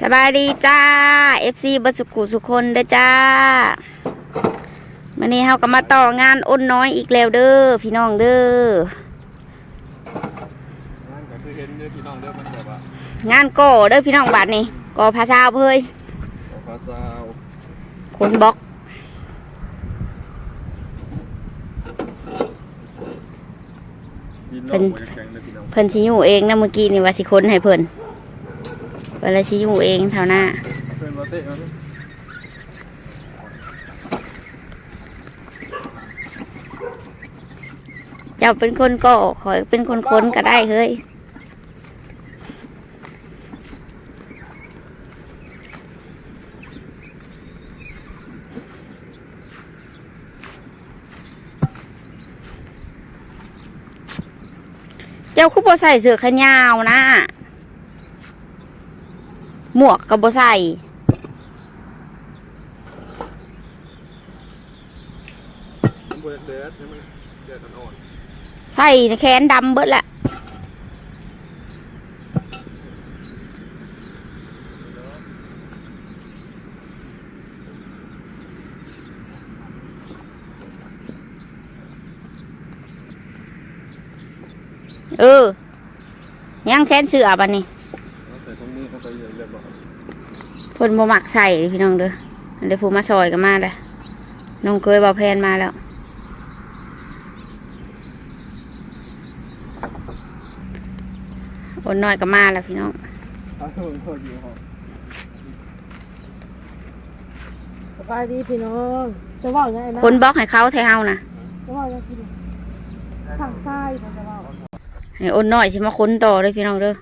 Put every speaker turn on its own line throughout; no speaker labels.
สบายดีจ้า FC บัสุกุสุคนเด้อจ้าวันนี้เฮาก็มาต่องานอ้นน้อยอีกแล้วเด้อพี่น้องเด้อ
นั่นก็คือเห็นเด้อพี่น้องเด้อมันแบบว่างา
นก่อเด้อพี่น้องบัดนี้ก่อภาษาเพิ่ย
โอ้ฟ้าซาว
คนบล็อก
ดินนอกหัวแข็งๆเด้อพี่น้อง
เพิ่นสิอยู่เองนะเมื่อกี้นี่ว่าสิคนให้เพิ่น เพิ่นเลยสิอยู่เองเท่าหน้า
เพื่อนมาเตะมาเด้อ
เจ้าเป็นคนก่อขอยเป็นคนค้นก็ได้เฮ้ยเจ้าคุบ่ใส่เสือแขนยาวนะ หมวกก็บ่ใส่
มันบ่เดดให้มันเดือดอ่อน
ใส่แขนดำเบิดแหละเออ ยังแขนเสือบันนี้
ๆแล้วใส่ถุงมือเข้าไปเรียบร้อย
เพิ่นบ่มักใส่พี่น้องเด้อเดี๋ยวผู้มาซอยก็มาแล้วน้องเคยเบาแพนมาแล้วคนน้อยก็มาแล้วพี่น้อง
เอาโทษโทษอยู่ห้อง
สบายดีพี่น้องจะว่าอย่างไรนะ
คนบล็อกให้เขาแถวเฮานะ
จะว่าอย่างไรทางซ้ายเขาจะว่า
ให้อ้นน้อยสิมาค้นต่อเลยพี่น้องเด้อ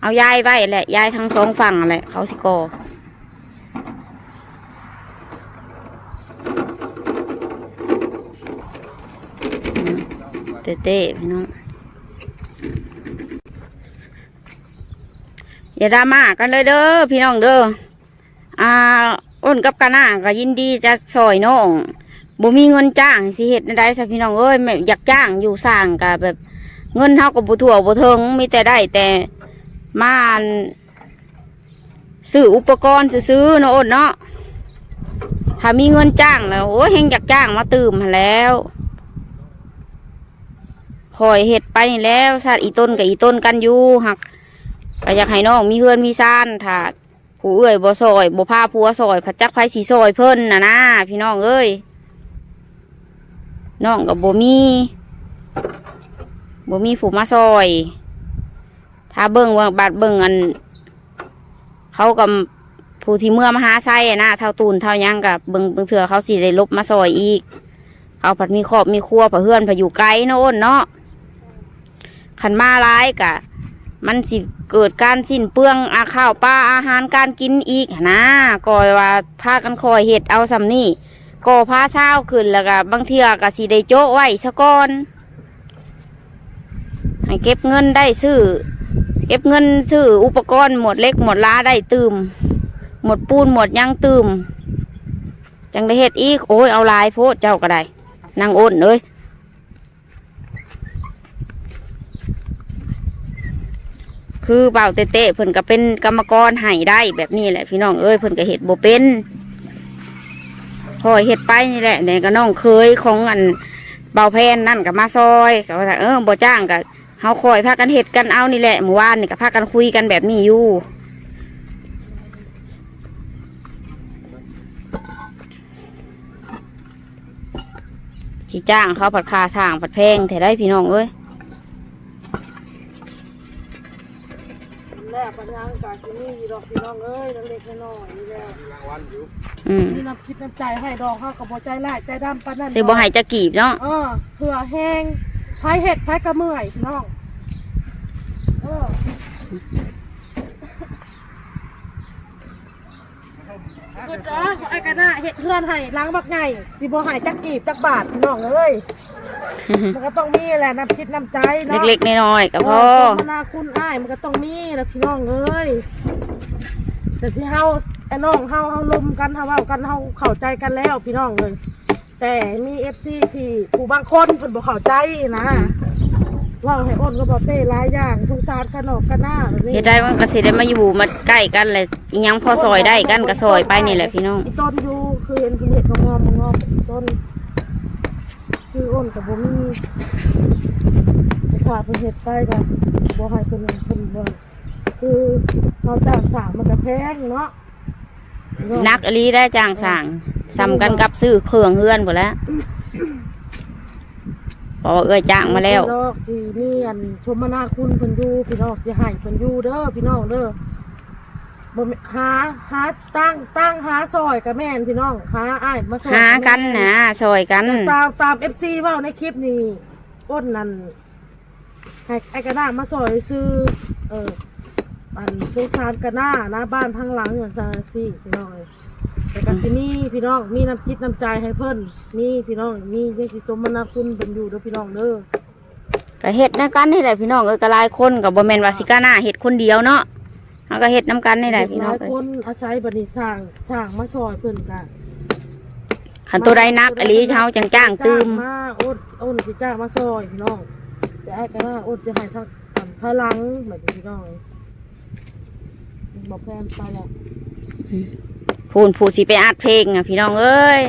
เอายายไว้แหละยายทั้งสองฝั่งแหละเขาสิกออืมเต้พี่น้องอย่าดราม่ากันเลยเด้อพี่น้องเด้ออ่าอ้นกับกานาก็ยินดีจะซอยน้องบ่มีเงินจ้างสิเฮ็ดได้ซะพี่น้องเอ้ยแม่อยากจ้างอยู่สร้างก็แบบ เงินเฮาก็บ่ทั่วบ่ถึงมีแต่ได้แต่ มานซื้ออุปกรณ์ซื้อๆเนาะอ้นเนาะถ้ามีเงินจ้างแล้วโอ้ยแฮงอยากจ้างมาตื่มแล้วคอยเฮ็ดไปแล้วสัตว์อีต้นกับอีต้นกันอยู่หักก็อยากให้น้องมีเฮือนมีซ่านถ้าผู้เอ้ยบ่ซอยบ่พาผัวซอยผัดจักไผ่สิซอยเพิ่นน่ะนะพี่น้องเอ้ยน้องก็บ่มีบ่มีผู้มาซอย ถ้าเบิ่งว่าบาดเบิ่งอัน เขากับผู้ที่เมื่อมาหาไส้นะเท่าตูนเท่ายังกับเบิ่งเบิ่งเถื่อเขาสิได้ลบมาซอยอีกเขาผัดมีครอบมีครัวผัดเฮือนผัดอยู่ไกลเนาะอ้นเนาะขันมาร้ายกะ มันสิเกิดการสิ้นเปลืองอาข้าวปลาอาหารการกินอีกนะก็ว่าพากันคอยเห็ดเอาสำนี่ก็พาเช้าขึ้นแล้วก็บางเทื่อก็สิได้โจ๊ะไว้ซะก่อนให้เก็บเงินได้ซื้อ เก็บเงินซื้ออุปกรณ์หมดเล็กหมดล้าได้ตืมหมดปูนหมดยังตืมจังได้เฮ็ดอีกโอ้ยเอาลายโพดเจ้าก็ได้นางอ้นเอ้ยคือเบาเตะๆเพิ่นก็เป็นกรรมกรให้ได้แบบนี้แหละพี่น้องเอ้ยเพิ่นก็เฮ็ดโบเป็นคอยเฮ็ดไปนี่แหละเนี่ยก็น้องเคยของอันเบาแพนนั่นกับมาซอยกับว่าเออโบจ้างกับ เฮาคอยพากันเห็ดกันเอานี่แหละเมื่อวานนี่ก็พากันคุยกันแบบนี้อยู่ที่จ้างเขาผัดคาสร้างผัดแพงแต่ได้พี่น้องเอ้ย
แรกปัญญางกาที่นี่ดอกพี่น้องเอ้ยเล็กๆน้อยๆนี่แล้ว
รางวัลอยู่
อืม
นี่น้ำคิดน้ำใจให้ดอกเขากับบ่ใจร้ายใจดำปานนั้น
สิบ่ให้จะกีบเนาะ
เออเผื่อแห้ง พายเห็ดพายกระเมื่อยพี่น้องเออเฮ็ดจ้าขอไอ้กันหน้าเห็ดเพื่อนให้ล้างบักไงสิบ่ให้จักกีบจักบาทพี่น้องเอ้ยมันก็ต้องมีแหละน้ำคิดน้ำใจเนาะ
เล็กๆน้อยๆก็พอ
เมนาคุณอ้ายมันก็ต้องมีนะพี่น้องเอ้ยแต่ที่เฮาไอ้น้องเฮาเฮาลมกันเฮาเว้ากันเฮาเข้าใจกันแล้วพี่น้องเลย แต่มีเอฟซีที่ผู้บางคนเพิ่นบ่เข้าใจนะว่าให้อ้นก็บอกเต้หลายอย่างสงสารขนอกกันหน้าแบบนี้
เฮ็ดได้มันก็สิได้มาอยู่มาใกล้กันเลยอิหยังพอซอยได้กันก็ซอยไปนี่แหละพี่น้อง
อีต้นอยู่คือเห็นคุณเห็ดของงอมของงอมอีต้น คืออ้นกับบ่มีขาดเพิ่นเห็ดไปกับบ่ให้เพิ่นเพิ่นบ่คือเราจ้างสร้างมันก็แพงเนาะ
นักอลีได้จ้างสร้างซ้ำกันกับซื้อเครื่องเฮือนหมดแล้วเพราะว่าเอ้ยจ้างมาแล้ว
พี่น้องที่มีอันชมนาคุณเพิ่นอยู่พี่น้องสิให้เพิ่นอยู่เด้อพี่น้องเด้อบ่แม่หาหาตั้งตั้งหาซอยกับแม่นพี่น้องหาอ้ายมาซอย
หากันนะซอยกัน
แต่ตามตาม FC เว้าในคลิปนี้อ้นนั่นให้ไอ้กระด้ามาซอยซื้อเออ อันสงสารกระหน้าหน้าบ้านทางหลังอย่างซาซี่พี่น้องเอ้ยแต่ก็สิมีพี่น้องมีน้ำจิตน้ำใจให้เพิ่นมีพี่น้องมียังสิสมนาคุณเป็นอยู่เด้อพี่น้องเด้อ
ก็เฮ็ดนํกันนี่แหละพี่น้องเอ้ยก็หลายคนก็บ่แม่นว่าสิกล้าหน้าเฮ็ดคนเดียวเนาะเฮาก็เฮ็ดนํกันนี่แหละพี่น้อง
หลาย
เอ้ย
คนอาศัยบัดนี้สร้างสร้างมาซอยเพิ่นกัน
คันตัวใดนักอลีเฮาจังจ้างตืม
มาโอนโอนสิจ้างมาซอยพี่น้องแต่ไอ้กระหน้าโอนจะให้ทางอันพลังแบบนี้พี่น้องเอ้ย บอกแฟนไปแล้ว
พูนผู้สิไปอัดเพลงอะพี่น้องเอ้ย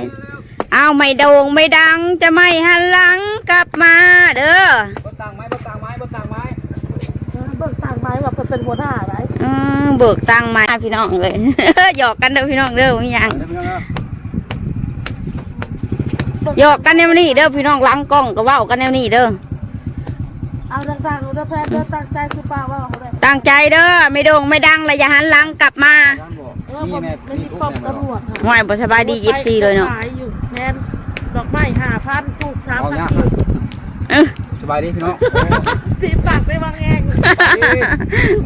เอาไม่โด่งไม่ดังจะไม่หันหลังกลับมาเด้อ
บ่ต่างไม้บ่ต่างไม้บ่ต่างไม้
เบิกต่างไม้ว่าเปอร์เซ็นต์หัวหน้าไร
อืมเบิกตังค์มาพี่น้องเลย หยอกกันเด้อพี่น้องเด้อมีหยัง
เดี๋ยวพี่น้องเด้อ
หยอกกันแนวนี้เด้อพี่น้องหลังกล้องก็เว้ากันแนวนี้เด้อ
เอาต่างๆหนูจะแพทย์เดินตั้งใจคือป้าว่าเขาได้
ตั้งใจเด้อไม่โด่งไม่ดังและอย่าหันหลังกลับมา
ร้านบอก
เออ
นี่
ผม
แม่
ไม่
นี่
มี
ทุก
ป้อม
แม่
ตำรวจค่ะ
ห่วยบ่สบายดียิบซีเลยเนาะ
ขายอยู่แทนดอกไม้ห้าพันถูกสาม
เอา
พัน
เนี่ย
กีบ
เออ
สบายดีพี่น้อง
ตีปากได้บางแงง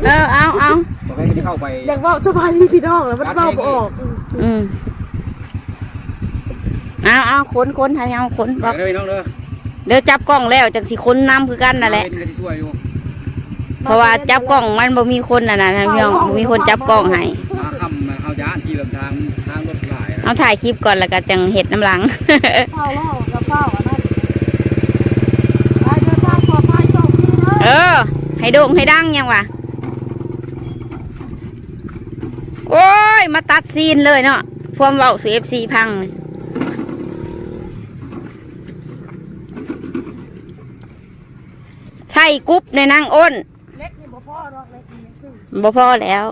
เออเอาเอา
บอกให้ที่เข้าไป
อยากเว่าสบายดีพี่น้องแล้วมันเบ้าบ่ออก
อืมเอาเอาคนคนให้เอาคนบ
บอ
อกก
เลยพี่น้องเด้อ
เดี๋ยวจับกล้องแล้วจังสิคนนำคือกันนั่นแหละ
เฮ็ดที่ช่วยอยู่
เพราะว่าจับกล้องมันบ่มีคนน่ะนะพี่น้องบ่มีคนจับกล้องให้
หาคำมาเอายาที่แบบทางทางรถหลายนะ
เอาถ่ายคลิปก่อนแล้วก็จังเห็ดน้ำหลัง
เฝ้าล่อกับเฝ้าอันนั้นไปเดินทางปลอดภัยโชคดีเด้อ
เออ ให้โด่งให้ดังยังวะโอ้ย มาตัดซีนเลยเนาะพวมเว้าสู่ FC พัง ใช่กรุ๊ปในนางอ้น
เล็กนี่บ่พ่อหรอกเล็กนี่ยังซื้อ
บ่พอแล้ว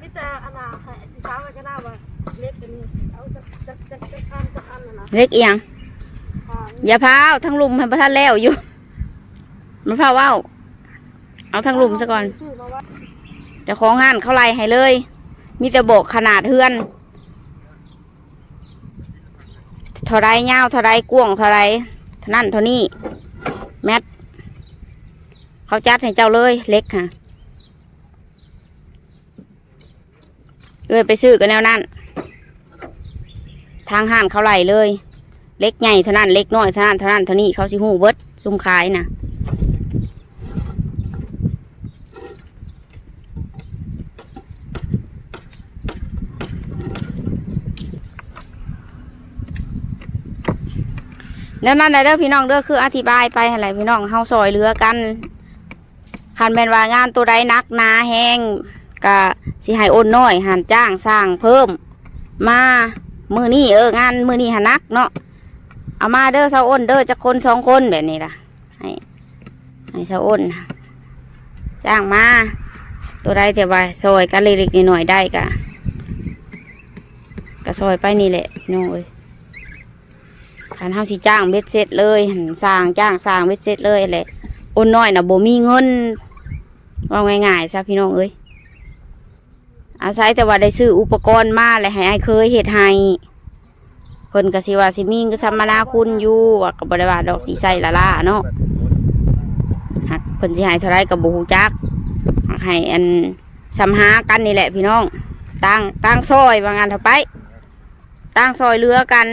มีแต่อันน่ะให้สิค้าไว้ก็น่าว่าเล็กอันนี้เอาจะจะจะจะคันจะคันน่ะนะ
เล็กเอียง
อ่า
อย่าพาวทั้งลุมให้พระท่านแล้วอยู่มันพาเว้า เอาทั้งลุมซะก่อน
ซื้อมาไว้
เจะของงานเขาไล่ให้เลย มีแต่โบกขนาดเฮือน เท่าไรเงาวเท่าไรกว้างเท่าไรเท่านั่นเท่านี้แมท เขาจัดให้เจ้าเลยเล็กค่ะเอ้ยไปซื้อกันแนวนั้น ทางห้านเขาไล่เลย เล็กใหญ่เท่านั้นเล็กน้อยเท่านั้นเท่านั้นเท่านี้เขาสิหูเบิดซุ่มขายนะแล้วนั่นแหละเด้อพี่น้องเด้อคืออธิบายไปอะไรพี่น้องเฮาซอยเหลือกัน คันแม่นว่างานตัวใดนักหนาแห้งก็สิให้โอนน้อยหันจ้างสร้างเพิ่ม มามือนี้เอองานมือนี้หันนักเนาะเอามาเด้อเสาอ้นเด้อจะคนสองคนแบบนี้ล่ะให้ให้เสาอ้นจ้างมาตัวใดจะว่าซอยกันเล็กๆหน่อยๆได้กะก็ซอยไปนี่แหละน้องเอ้ยขันเฮาสิจ้างเบ็ดเสร็จเลยหันสร้างจ้างสร้างเบ็ดเสร็จเลยแหละ อนน้อยนะบ่มีเงินว่าง่ายๆซะพี่น้องเอ้ยอาศัยแต่ว่าได้ซื้ออุปกรณ์มาและให้ไอ้เคยเฮ็ดให้เพิ่นก็สิว่าสิมีก็สัมมานาคุณอยู่ว่าก็บ่ได้ว่าดอกสีใสละล่าเนาะหักเพิ่นสิให้เท่าไรก็บ่ฮู้จักหักให้อันสัมหากันนี่แหละพี่น้องตั้งตั้งซอยว่างั้นเถอะไปตั้งซอยเรือกัน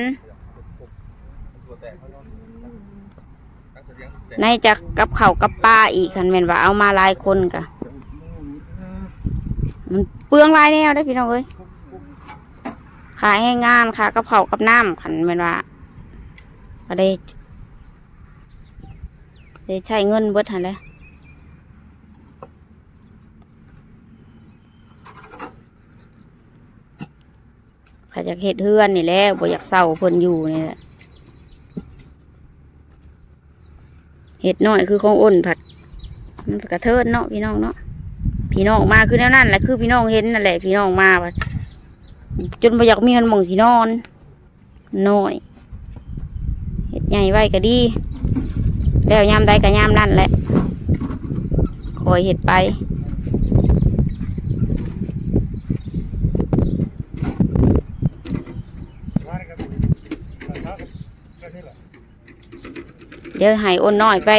ในจะกับเขากับปลาอีกคันแม่นว่าเอามาหลายคนกะมันเปลืองหลายแนวได้พี่น้องเอ้ยขายให้งานค่ะกับเขากับน้ำคันแม่นว่าก็ได้เลยใช้เงินเบิดหันแล้วข้าจะเฮ็ดเฮือนนี่แหละบ่อยากเศร้าเพิ่นอยู่นี่แหละ เห็ดน้อยคือของอ้นผัด มันกระเทิดเนาะพี่น้องเนาะพี่น้องมาคือแนวนั่นแหละคือพี่น้องเห็นนั่นแหละ พี่น้องมาบัดจนบ่อยากมีหันมองสีนอนน้อยเห็ดใหญ่ไว้ก็ดีแล้วยามใดก็ยามนั่นแหละคอยเห็ดไป
ว่านี่ครับครับก็นี่แหละ
เดี๋ยวให้อ้นน้อยไป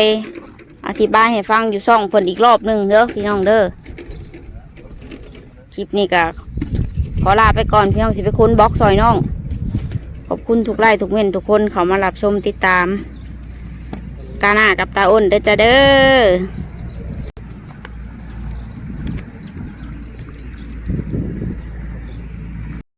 อธิบายให้ฟังอยู่ซ่องเพิ่นอีกรอบหนึงเด้อพี่น้องเด้อคลิปนี้ก็ขอลาไปก่อนพี่น้องสิไปค้นบล็อกซอยน้อง ขอบคุณทุกไลค์ทุกเม่นทุกคนเขามารับชมติดตาม กาหน้ากับตาอ้นเด้อจ้าเด้อ